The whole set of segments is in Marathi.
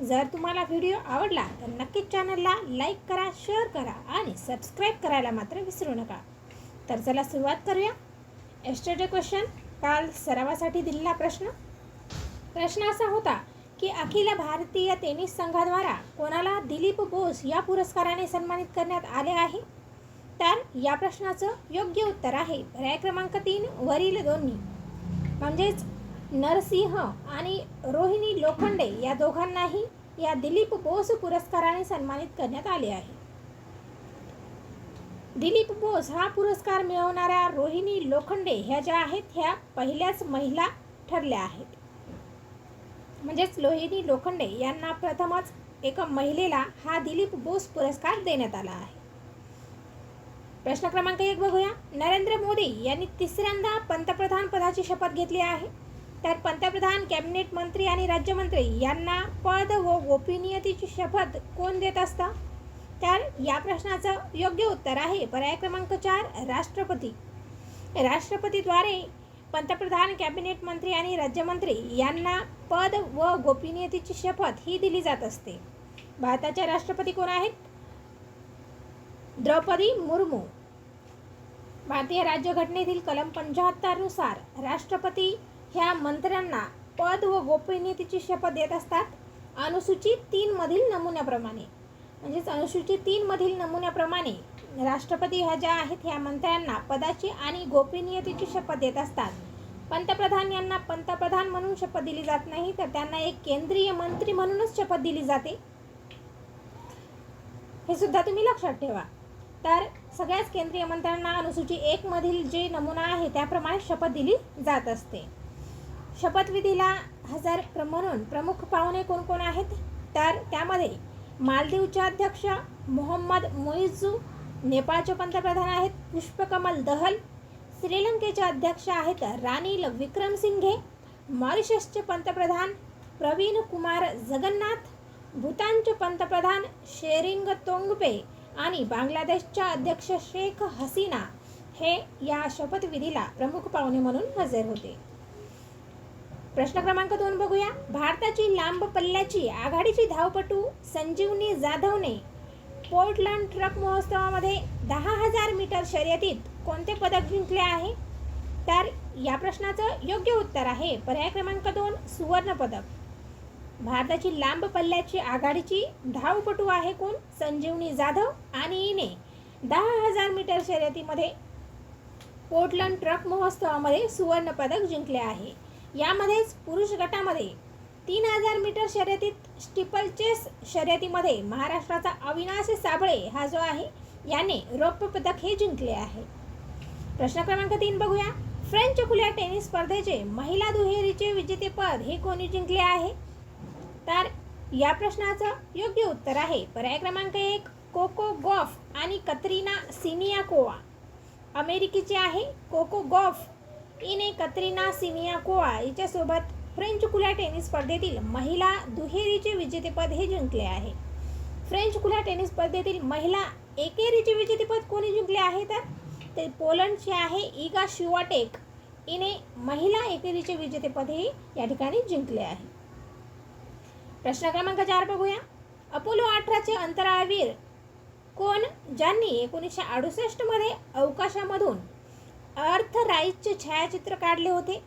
जर तुम्हाला व्हिडिओ आवडला तर नक्कीच चॅनलला लाईक करा शेअर करा आणि सबस्क्राईब करायला मात्र विसरू नका. तर चला सुरुवात करूया. एस्टरडे क्वेश्चन काल सरावासाठी दिलेला प्रश्न. प्रश्न असा होता की अखिल भारतीय टेनिस संघाद्वारा कोणाला दिलीप बोस या पुरस्काराने सन्मानित करण्यात आले आहे? तर या प्रश्नाचं योग्य उत्तर आहे. पर्याय क्रमांक तीन वरील दोन्ही. म्हणजेच नरसिंह आणि रोहिणी लोखंडे या दोघांनाही या दिलीप बोस पुरस्काराने सन्मानित करण्यात आले आहे. दिलीप बोस हा पुरस्कार मिळवणाऱ्या रोहिणी लोखंडे ह्या ज्या आहेत ह्या पहिल्याच महिला ठरल्या आहेत. म्हणजेच रोहिणी लोखंडे यांना प्रथमच एका महिलेला हा दिलीप बोस पुरस्कार देण्यात आला आहे. प्रश्न क्रमांक एक बघूया. नरेंद्र मोदी यांनी तिसऱ्यांदा पंतप्रधान पदाची शपथ घेतली आहे. तर पंतप्रधान कॅबिनेट मंत्री आणि राज्यमंत्री यांना पद व गोपनीयतेची शपथ कोण देत असतं? तर या प्रश्नाचं योग्य उत्तर आहे पर्याय क्रमांक चार राष्ट्रपती. राष्ट्रपतीद्वारे पंतप्रधान कॅबिनेट मंत्री आणि राज्यमंत्री यांना पद व गोपनीयतेची शपथ ही दिली जात असते. भारताच्या राष्ट्रपती कोण आहेत? द्रौपदी मुर्मू. भारतीय राज्यघटनेतील कलम पंच्याहत्तरनुसार राष्ट्रपती ह्या मंत्र्यांना पद व गोपनीयतेची शपथ देत असतात. अनुसूचित तीनमधील नमुन्याप्रमाणे. म्हणजेच अनुसूचित तीनमधील नमुन्याप्रमाणे राष्ट्रपती ह्या ज्या आहेत ह्या मंत्र्यांना पदाची आणि गोपनीयतेची शपथ देत असतात. पंतप्रधान यांना पंतप्रधान म्हणून शपथ दिली जात नाही तर त्यांना एक केंद्रीय मंत्री म्हणूनच शपथ दिली जाते. हे सुद्धा तुम्ही लक्षात ठेवा. तर सगळ्याच केंद्रीय मंत्र्यांना अनुसूची एकमधील जे नमुना आहे त्याप्रमाणे शपथ दिली जात असते. शपथविधीला हजर प्र म्हणून प्रमुख पाहुणे कोणकोण आहेत? तर त्यामध्ये मालदीवचे अध्यक्ष मोहम्मद मोइजू नेपाळचे पंतप्रधान आहेत पुष्पकमल दहल श्रीलंकेचे अध्यक्ष आहेत रानिल विक्रमसिंघे मॉरिशसचे पंतप्रधान प्रवीण कुमार जगन्नाथ भूतानचे पंतप्रधान शेरिंग तोंगपे आणि बांगलादेशच्या अध्यक्ष शेख हसीना हे या शपथविधीला प्रमुख पाहुणे म्हणून हजर होते. प्रश्न क्रमांक दोन बघूया. भारताची लांब पल्ल्याची आघाडीची धावपटू संजीवनी जाधवने पोर्टलँड ट्रक महोत्सवामध्ये दहा हजार मीटर शर्यतीत कोणते पदक जिंकले आहे? तर या प्रश्नाचं योग्य उत्तर आहे पर्याय क्रमांक दोन सुवर्ण पदक. भारताची लांब पल्ल्याची आघाडीची धावपटू आहे कोण? संजीवनी जाधव आणि हिने दहा हजार मीटर शर्यतीमध्ये पोर्टलँड ट्रक महोत्सवामध्ये सुवर्ण पदक जिंकले आहे. यामध्येच पुरुष गटामध्ये तीन हजार मीटर शर्यतीत स्टिपल चेस शर्यतीमध्ये महाराष्ट्राचा अविनाश साबळे हा जो आहे याने रौप्य पदक हे जिंकले आहे. प्रश्न क्रमांक तीन बघूया. फ्रेंच खुल्या टेनिस स्पर्धेचे महिला दुहेरीचे विजेतेपद हे कोणी जिंकले आहे? तर या प्रश्नाचं योग्य उत्तर आहे. पर्याय क्रमांक एक कोको गॉफ आणि कतरीना सिनियाकोवा. अमेरिकेची आहे कोको गॉफ. इने सिमिया सिनियाकोवा हिच्यासोबत फ्रेंच खुल्या टेनिस स्पर्धेतील महिला दुहेरीचे विजेतेपद हे जिंकले आहे. फ्रेंच खुल्या टेनिस स्पर्धेतील महिला एकेरीचे विजेतेपद कोणी जिंकले आहे तर? ते पोलंडचे आहे इगा शिवाटेक. इने महिला एकेरीचे विजेतेपद हे या ठिकाणी जिंकले आहे. प्रश्न क्रमांक चार बघूया. अपोलो अठराचे अंतराळवीर कोण? ज्यांनी एकोणीसशे अडुसष्टमध्ये अवकाशामधून अर्थ राईजचे छायाचित्र काढले होते.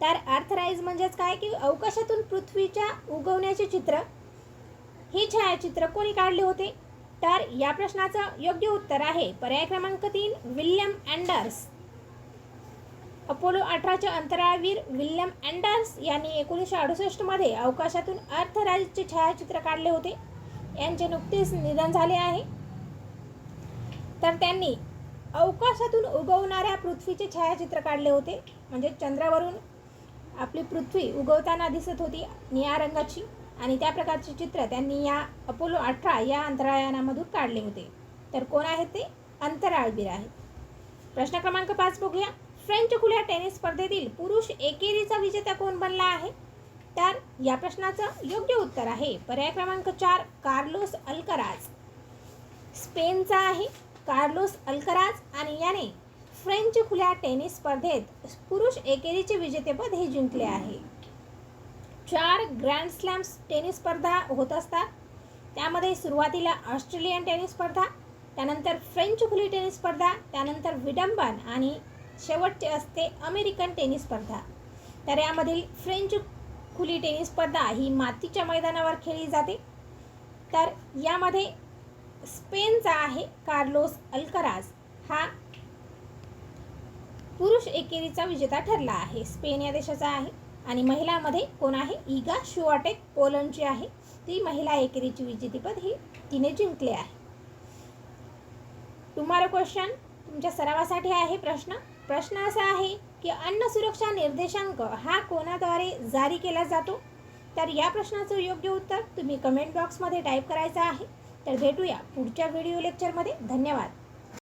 तर अर्थ राईज म्हणजेच काय? की अवकाशातून पृथ्वीच्या उगवण्याचे चित्र. हे छायाचित्र कोणी काढले होते? तर या प्रश्नाचं योग्य उत्तर आहे. पर्याय क्रमांक तीन विल्यम अँडर्स. अपोलो अठराचे अंतराळवीर विल्यम अँडर्स यांनी एकोणीसशे अडुसष्टमध्ये अवकाशातून अर्थराजचे छायाचित्र काढले होते. यांचे नुकतेच निधन झाले आहे. तर त्यांनी अवकाशातून उगवणाऱ्या पृथ्वीचे छायाचित्र काढले होते. म्हणजे चंद्रावरून आपली पृथ्वी उगवताना दिसत होती निळ्या रंगाची. आणि त्या प्रकारचे चित्र त्यांनी या अपोलो अठरा या अंतराळयानामधून काढले होते. तर कोण आहेत ते? अंतराळवीर आहेत. प्रश्न क्रमांक पाच बघूया. फ्रेंच खुल्या टेनिस स्पर्धेतील पुरुष एकेरीचा विजेता कोण बनला आहे? तर या प्रश्नाचं योग्य उत्तर आहे. पर्याय क्रमांक चार कार्लोस अल्कराज. स्पेनचा आहे. कार्लोस अल्कराज आणि याने फ्रेंच खुल्या टेनिस स्पर्धेत पुरुष एकेरीचे विजेतेपद हे जिंकले आहे. चार ग्रँड स्लॅम्स टेनिस स्पर्धा होत असतात. त्यामध्ये सुरुवातीला ऑस्ट्रेलियन टेनिस स्पर्धा त्यानंतर फ्रेंच खुली टेनिस स्पर्धा त्यानंतर विडंबन आणि शेवटचे असते अमेरिकन टेनिस स्पर्धा. तर यामधील फ्रेंच खुली टेनिस स्पर्धा ही मातीच्या मैदानावर खेळली जाते. तर यामध्ये स्पेनचा आहे कार्लोस अल्कराज हा पुरुष एकेरीचा विजेता ठरला आहे. स्पेन या देशाचा आहे आणि महिलामध्ये कोण आहे? इगा शुआटेक पोलंडची आहे. ती महिला एकेरीची विजेतेपद ही तिने जिंकले आहे. तुम्हाला क्वेश्चन तुमच्या सरावासाठी आहे प्रश्न. प्रश्न असा आहे की अन्न सुरक्षा निर्देशांक हा कोणाद्वारे जारी केला जातो? तर या प्रश्नाचं योग्य उत्तर तुम्ही कमेंट बॉक्समध्ये टाईप करायचं आहे. तर भेटूया पुढच्या व्हिडिओ लेक्चरमध्ये धन्यवाद.